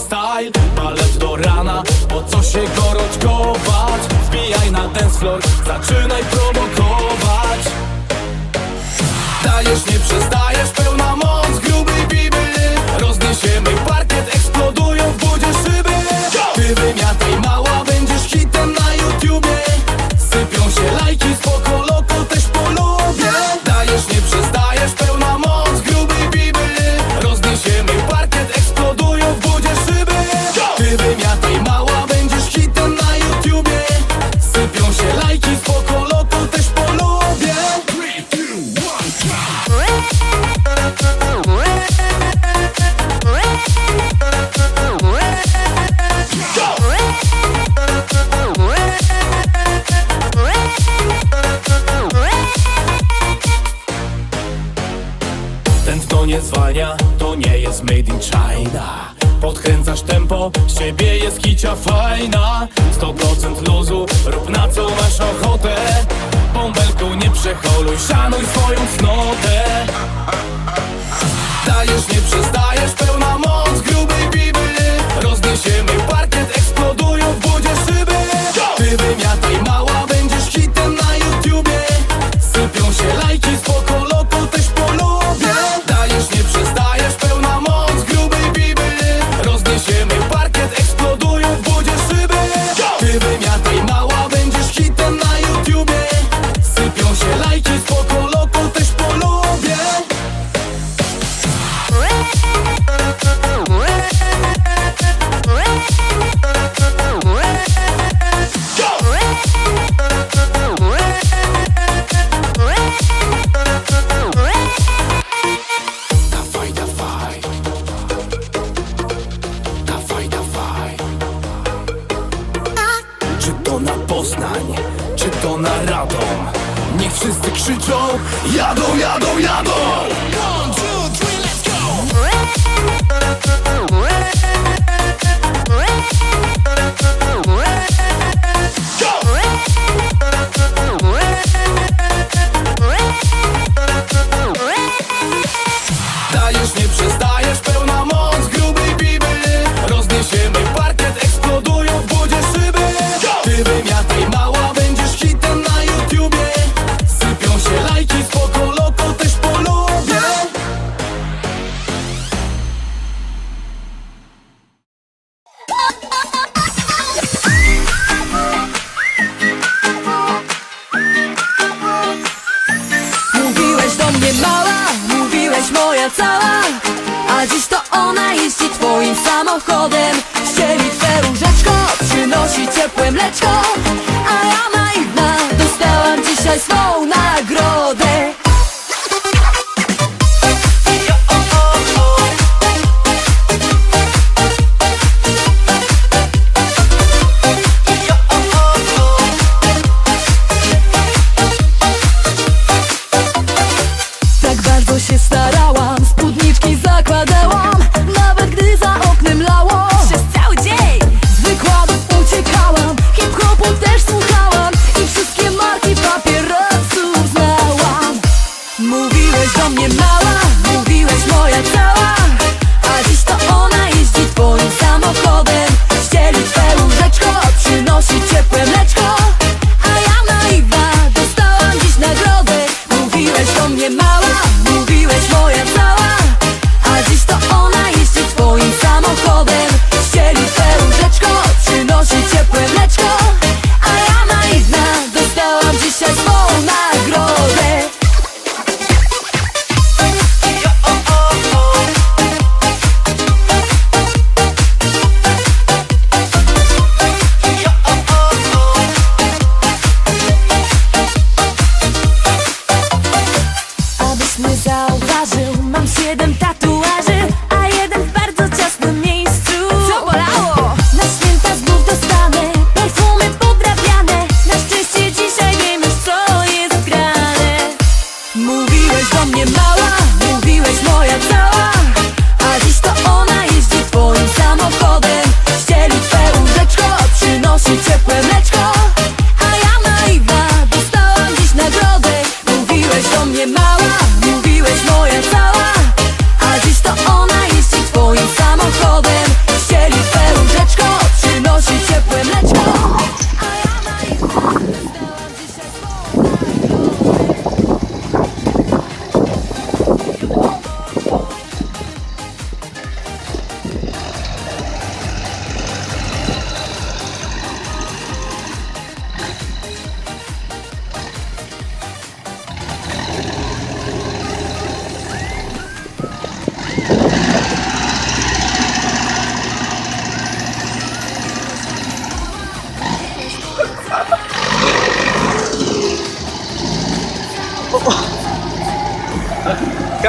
style. Palecz do rana, po co się gorączkować? Wbijaj na ten floor, zaczynaj promować. nie zwalnia To nie jest made in China. Podkręcasz tempo, z ciebie jest kicia fajna. 100% luzu, rób na co masz ochotę. Bąbelką nie przeholuj, szanuj swoją cnotę. Dajesz, nie przestajesz krzyczą Jadą, jadą, jadą! samym chodem Ścieli twe łóżeczko Przynosi ciepłe mleczko. nie zauważył. Mam siedem tatu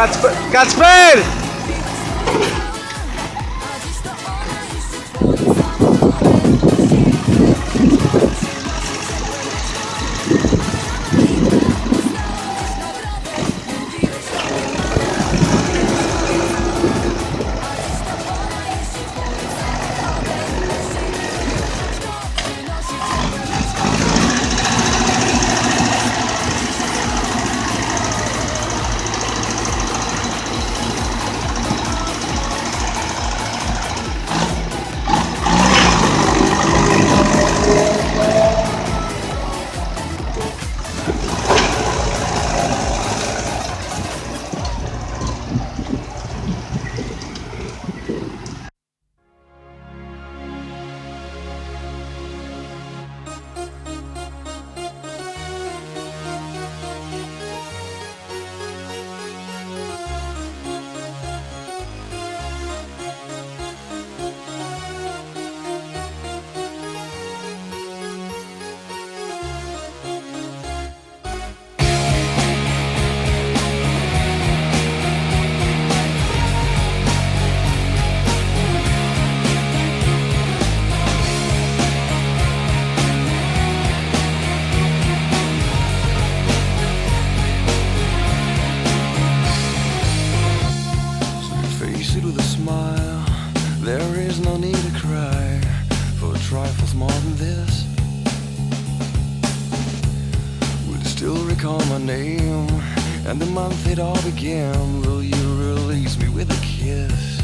কাজ কাজ trifles more than this. Will you still recall my name and the month it all began? Will you release me with a kiss?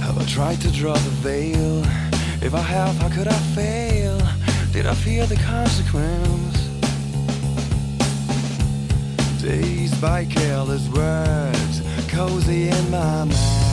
Have I tried to draw the veil? If I have, how could I fail? Did I fear the consequence? Dazed by careless words, cozy in my mind.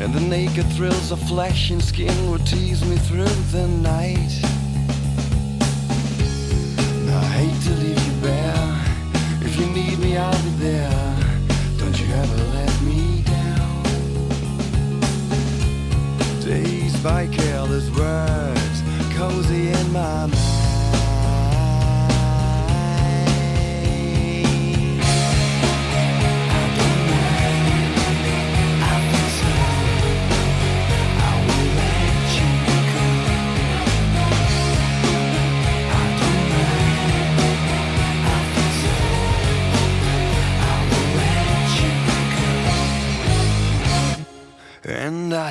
And the naked thrills of flesh and skin would tease me through the night. Now, I hate to leave you bare. If you need me, I'll be there. Don't you ever let me down. Dazed by careless words, cozy in my mind.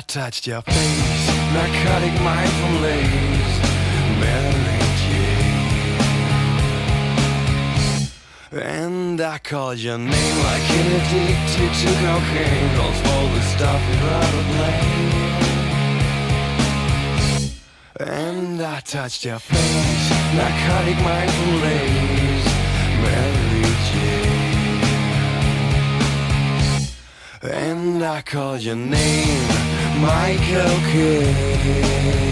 I touched your face, narcotic mind from lace, Mary Jane. And I called your name like an addicted to cocaine, calls all the stuff you'd rather blame. And I touched your face, narcotic mind from lace, Mary Jane. And I called your name, Michael Kidd.